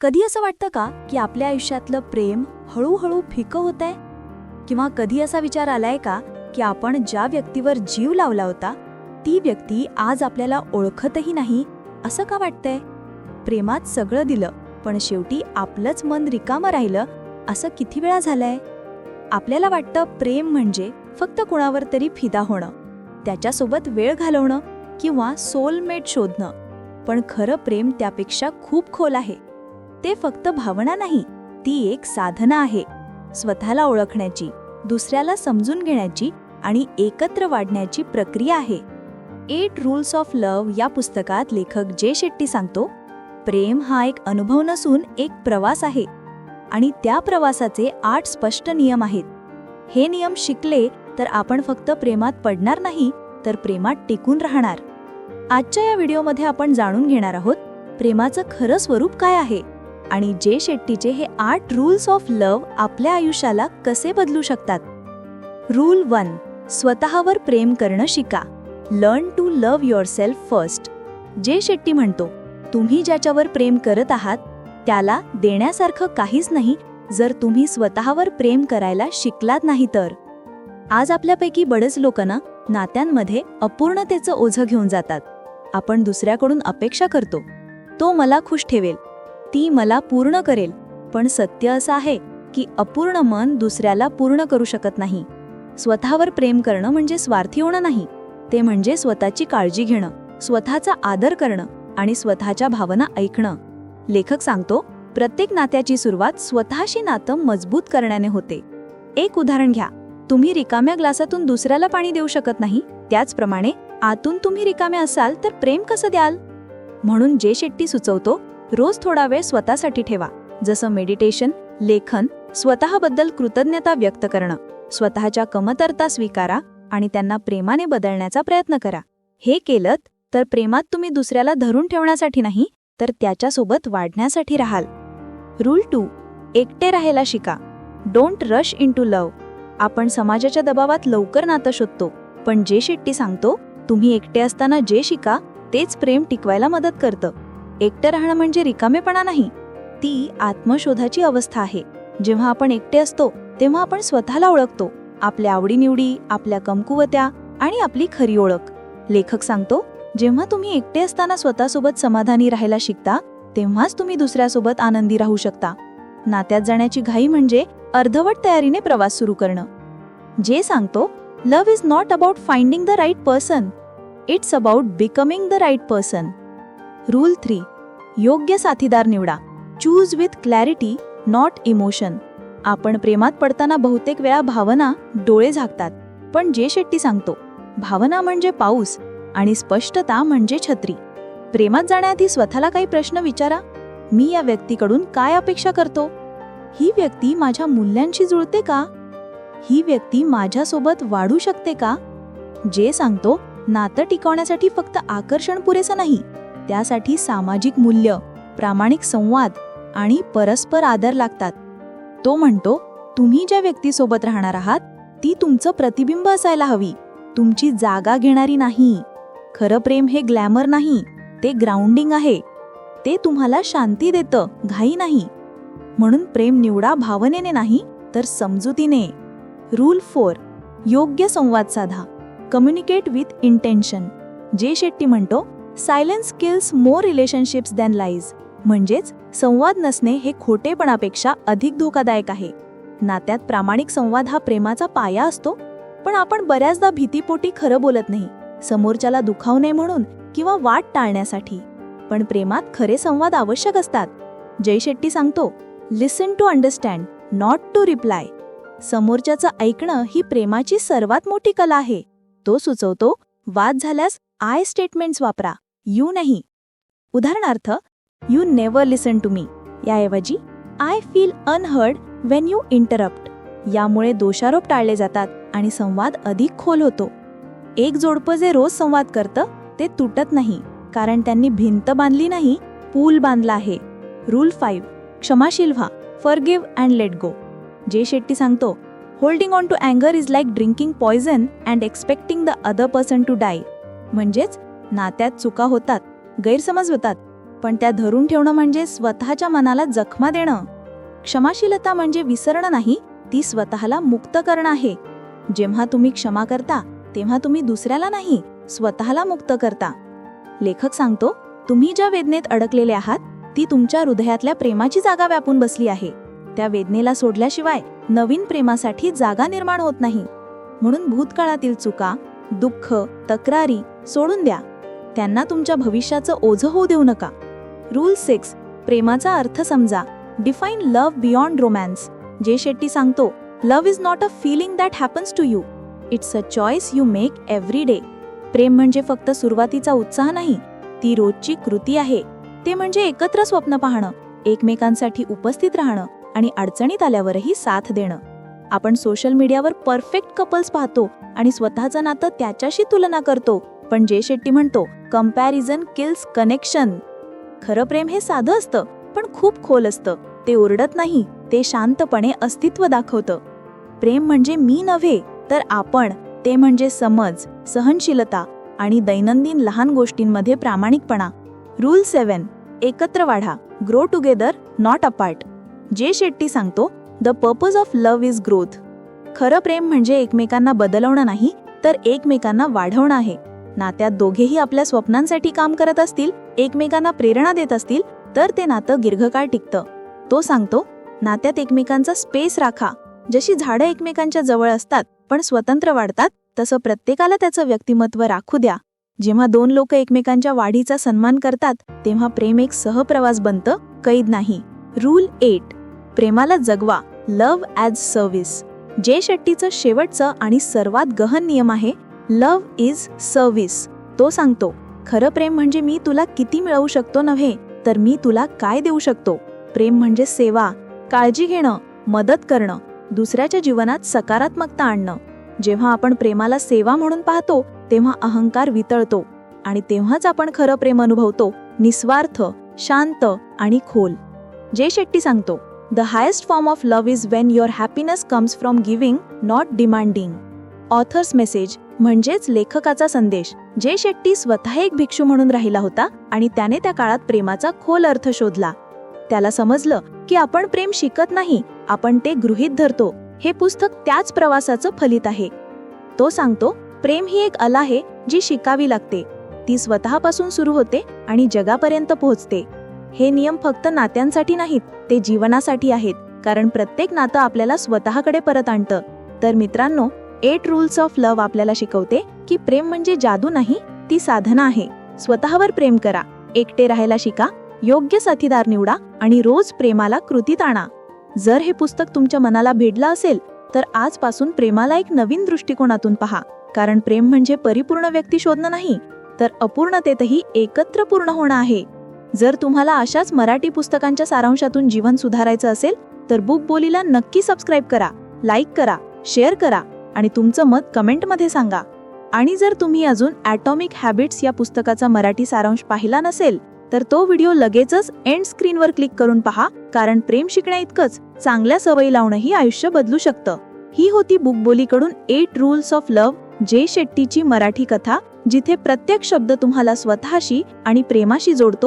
कधी असं वाटतं का की आपल्या आयुष्यातलं प्रेम हळूहळू फिकं होत आहे किंवा कधी असा विचार आलाय का की आपण ज्या व्यक्तीवर जीव लावला होता ती व्यक्ती आज आपल्याला ओळखतही नाही असं का वाटतंय? प्रेमात सगळं दिलं पण शेवटी आपलंच मन रिकामं राहिलं असं किती वेळा झालंय? आपल्याला वाटतं प्रेम म्हणजे फक्त कुणावर तरी फिदा होणं त्याच्यासोबत वेळ घालवणं किंवा सोलमेट शोधणं. पण खरं प्रेम त्यापेक्षा खूप खोल आहे. ते फक्त भावना नाही ती एक साधना आहे. स्वतःला ओळखण्याची दुसऱ्याला समजून घेण्याची आणि एकत्र वाढण्याची प्रक्रिया आहे. एट रूल्स ऑफ लव्ह या पुस्तकात लेखक जे शेट्टी सांगतो प्रेम हा एक अनुभव नसून एक प्रवास आहे आणि त्या प्रवासाचे आठ स्पष्ट नियम आहेत. हे नियम शिकले तर आपण फक्त प्रेमात पडणार नाही तर प्रेमात टिकून राहणार. आजच्या या व्हिडिओमध्ये आपण जाणून घेणार आहोत प्रेमाचं खरं स्वरूप काय आहे? आणि जे शेट्टीचे हे आठ रूल्स ऑफ लव्ह आपल्या आयुष्याला कसे बदलू शकतात? रूल वन स्वतःवर प्रेम करणं शिका. Learn to love yourself first Jay Shetty म्हणतो तुम्ही ज्याच्यावर प्रेम करत आहात त्याला देण्यासारखं काहीच नाही जर तुम्ही स्वतःवर प्रेम करायला शिकलात नाही तर. आज आपल्यापैकी बरेच लोक नात्यांमध्ये अपूर्णतेचं ओझं घेऊन जातात. आपण दुसऱ्याकडून अपेक्षा करतो. तो मला खुश ठेवेल. ती मला पूर्ण करेल. पण सत्य असं आहे की अपूर्ण मन दुसऱ्याला पूर्ण करू शकत नाही. स्वतःवर प्रेम करणं म्हणजे स्वार्थी होणं नाही. ते म्हणजे स्वतःची काळजी घेणं स्वतःचा आदर करणं आणि स्वतःच्या भावना ऐकणं. लेखक सांगतो प्रत्येक नात्याची सुरुवात स्वतःशी नातं मजबूत करण्याने होते. एक उदाहरण घ्या. तुम्ही रिकाम्या ग्लासातून दुसऱ्याला पाणी देऊ शकत नाही. त्याचप्रमाणे आतून तुम्ही रिकामे असाल तर प्रेम कसं द्याल? म्हणून जे शेट्टी सुचवतो रोज थोडा वेळ स्वतःसाठी ठेवा. जसं मेडिटेशन लेखन स्वतःबद्दल कृतज्ञता व्यक्त करणं. स्वतःच्या कमतरता स्वीकारा आणि त्यांना प्रेमाने बदलण्याचा प्रयत्न करा. हे केलं तर प्रेमात तुम्ही दुसऱ्याला धरून ठेवण्यासाठी नाही तर त्याच्यासोबत वाढण्यासाठी राहाल. रूल टू एकटे राहायला शिका. Don't rush into love आपण समाजाच्या दबावात लवकर नातं शोधतो पण जे शेट्टी सांगतो तुम्ही एकटे असताना जे शिका तेच प्रेम टिकवायला मदत करतं. एकटं राहणं म्हणजे रिकामेपणा नाही. ती आत्मशोधाची अवस्था आहे. जेव्हा आपण एकटे असतो तेव्हा आपण स्वतःला ओळखतो. आपल्या आवडीनिवडी आपल्या कमकुवत्या आणि आपली खरी ओळख. लेखक सांगतो जेव्हा तुम्ही एकटे असताना स्वतःसोबत समाधानी राहायला शिकता तेव्हाच तुम्ही दुसऱ्यासोबत आनंदी राहू शकता. नात्यात जाण्याची घाई म्हणजे अर्धवट तयारीने प्रवास सुरू करणं. जे सांगतो love is not about finding the right person. It's about becoming the right person. Rule three योग्य साथीदार निवडा. Choose with clarity not emotion आपण प्रेमात पडताना बहुतेक वेळा भावना डोळे झाकतात. पण जे शेट्टी सांगतो भावना म्हणजे पाऊस आणि स्पष्टता म्हणजे छत्री. प्रेमात जाण्याआधी स्वतःला काही प्रश्न विचारा. मी या व्यक्तीकडून काय अपेक्षा करतो? ही व्यक्ती माझ्या मूल्यांशी जुळते का? ही व्यक्ती माझ्यासोबत वाढू शकते का? जे सांगतो नातं टिकवण्यासाठी फक्त आकर्षण पुरेसं नाही. त्यासाठी सामाजिक मूल्य प्रामाणिक संवाद आणि परस्पर आदर लागतात. तो म्हणतो तुम्ही ज्या व्यक्तीसोबत राहणार आहात ती तुमचं प्रतिबिंब असायला हवी. तुमची जागा घेणारी नाही. खरं प्रेम हे ग्लॅमर नाही ते ग्राउंडिंग आहे. ते तुम्हाला शांती देतं घाई नाही. म्हणून प्रेम निवडा भावनेने नाही तर समजुतीने. रूल फोर योग्य संवाद साधा. कम्युनिकेट विथ इंटेन्शन जे शेट्टी म्हणतो silence kills more relationships than lies म्हणजेच संवाद नसणे हे खोटेपणापेक्षा अधिक धोकादायक आहे. नात्यात प्रामाणिक संवाद हा प्रेमाचा पाया असतो पण आपण बऱ्याचदा भीतीपोटी खरं बोलत नाही समोरच्याला दुखावू नये म्हणून किंवा वाट टाळण्यासाठी. पण प्रेमात खरे संवाद आवश्यक असतात. जय शेट्टी सांगतो listen to understand not to reply समोरच्याचं ऐकणं ही प्रेमाची सर्वात मोठी कला आहे. तो सुचवतो वाद झाल्यास आय स्टेटमेंट्स वापरा. यू नाही. उदाहरणार्थ you never listen to me. याऐवजी I feel unheard when you interrupt. यामुळे दोषारोप टाळले जातात आणि संवाद अधिक खोल होतो. एक जोडपं जे रोज संवाद करतं ते तुटत नाही कारण त्यांनी भिंत बांधली नाही पूल बांधला आहे. रूल फाईव्ह क्षमाशील व्हा फॉरगिव्ह अँड लेट गो. जे शेट्टी सांगतो holding on to अँगर is like drinking poison and expecting the other person to die. म्हणजेच नात्यात चुका होतात गैरसमज होतात पण त्या धरून ठेवणं म्हणजे स्वतःच्या मनाला जखमा देणं. क्षमाशीलता म्हणजे विसरणं नाही ती स्वतःला मुक्त करणं आहे. जेव्हा तुम्ही क्षमा करता तेव्हा तुम्ही दुसऱ्याला नाही स्वतःला मुक्त करता. लेखक सांगतो तुम्ही ज्या वेदनेत अडकलेले आहात ती तुमच्या हृदयातल्या प्रेमाची जागा व्यापून बसली आहे. त्या वेदनेला सोडल्याशिवाय नवीन प्रेमासाठी जागा निर्माण होत नाही. म्हणून भूतकाळातील चुका दुःख तक्रारी सोडून द्या. त्यांना तुमच्या भविष्याचं ओझं होऊ देऊ नका. रूल सिक्स प्रेमाचा अर्थ समजा. डिफाईन लव्ह बियॉन्ड रोमॅन्स जे शेट्टी सांगतो love is not a feeling that happens to you it's a choice you make every day प्रेम म्हणजे फक्त सुरुवातीचा उत्साह नाही ती रोजची कृती आहे. ते म्हणजे एकत्र स्वप्न पाहणं एकमेकांसाठी उपस्थित राहणं आणि अडचणीत आल्यावरही साथ देणं. आपण सोशल मीडियावर परफेक्ट कपल्स पाहतो आणि स्वतःचं नातं त्याच्याशी तुलना करतो. पण जे शेट्टी म्हणतो कंपॅरिझन किल्स कनेक्शन खरं प्रेम हे साधं असतं पण खूप खोल असतं. ते ओरडत नाही ते शांतपणे अस्तित्व दाखवतं. प्रेम म्हणजे मी नव्हे तर आपण. ते म्हणजे समज सहनशीलता आणि दैनंदिन लहान गोष्टींमध्ये प्रामाणिकपणा. रूल सेवन एकत्र वाढा. Grow together not apart Jay Shetty सांगतो the purpose of love is growth खरं प्रेम म्हणजे एकमेकांना बदलवणं नाही तर एकमेकांना वाढवणं आहे. नात्यात दोघेही आपल्या स्वप्नांसाठी काम करत असतील एकमेकांना प्रेरणा देत असतील तर ते नातं दीर्घकाळ टिकतं. तो सांगतो नात्यात एकमेकांचा स्पेस राखा. जशी झाडं एकमेकांच्या जवळ असतात पण स्वतंत्र वाढतात तसं प्रत्येकाला त्याचं व्यक्तिमत्व राखू द्या. जेव्हा दोन लोक एकमेकांच्या वाढीचा सन्मान करतात तेव्हा प्रेम एक सहप्रवास बनतं कैद नाही. रूल एट प्रेमाला जगवा. लव्ह ॲज सर्व्हिस जे शेट्टीचं शेवटचं आणि सर्वात गहन नियम आहे लव्ह इज सर्व्हिस तो सांगतो खरं प्रेम म्हणजे मी तुला किती मिळवू शकतो नव्हे तर मी तुला काय देऊ शकतो? प्रेम म्हणजे सेवा काळजी घेणं मदत करणं दुसऱ्याच्या जीवनात सकारात्मकता आणणं. जेव्हा आपण प्रेमाला सेवा म्हणून पाहतो तेव्हा अहंकार वितळतो आणि तेव्हाच आपण खरं प्रेम अनुभवतो निस्वार्थ शांत आणि खोल. जे शेट्टी सांगतो the highest form of love is when your happiness comes from giving not demanding author's message म्हणजेच लेखकाचा संदेश. जे शेट्टी स्वतः एक भिक्षू म्हणून राहिला होता आणि त्याने त्या काळात प्रेमाचा खोल अर्थ शोधला. त्याला समजलं की आपण प्रेम शिकत नाही आपण ते गृहीत धरतो. हे पुस्तक त्याच प्रवासाचं फलित आहे. तो सांगतो प्रेम ही एक अला आहे जी शिकावी लागते. ती स्वतःपासून सुरू होते आणि जगापर्यंत पोहोचते. हे नियम फक्त नात्यांसाठी नाहीत ते जीवनासाठी आहेत. कारण प्रत्येक नातं आपल्याला स्वतःकडे परत आणतं. तर मित्रांनो एट रूल्स ऑफ लव्ह आपल्याला शिकवते की प्रेम म्हणजे जादू नाही ती साधना आहे. स्वतःवर प्रेम करा एकटे राहायला शिका योग्य साथीदार निवडा आणि रोज प्रेमाला कृतीत आणा. जर हे पुस्तक तुमच्या मनाला भेडलं असेल तर आजपासून प्रेमाला एक नवीन दृष्टिकोनातून पहा. कारण प्रेम म्हणजे परिपूर्ण व्यक्ती शोधणं नाही तर अपूर्णतेतही एकत्र पूर्ण होणं आहे. जर तुम्हाला अशाच मराठी पुस्तकांच्या सारांशातून जीवन सुधारायचं असेल तर बुक बोलीला नक्की सबस्क्राईब करा लाईक करा शेअर करा. आणि तुमचं मत कमेंटमध्ये सांगा. आणि जर तुम्ही अजून ॲटॉमिक हॅबिट्स या पुस्तकाचा मराठी सारांश पाहिला नसेल तर तो व्हिडिओ लगेचच एंड स्क्रीनवर क्लिक करून पहा कारण प्रेम शिकण्या इतकंच चांगल्या सवयी लावणंही आयुष्य बदलू शकतं. ही होती बुकबोलीकडून eight rules of love Jay शेट्टीची Marathi कथा जिथे प्रत्येक शब्द तुम्हाला स्वतःशी आणि प्रेमाशी जोडतो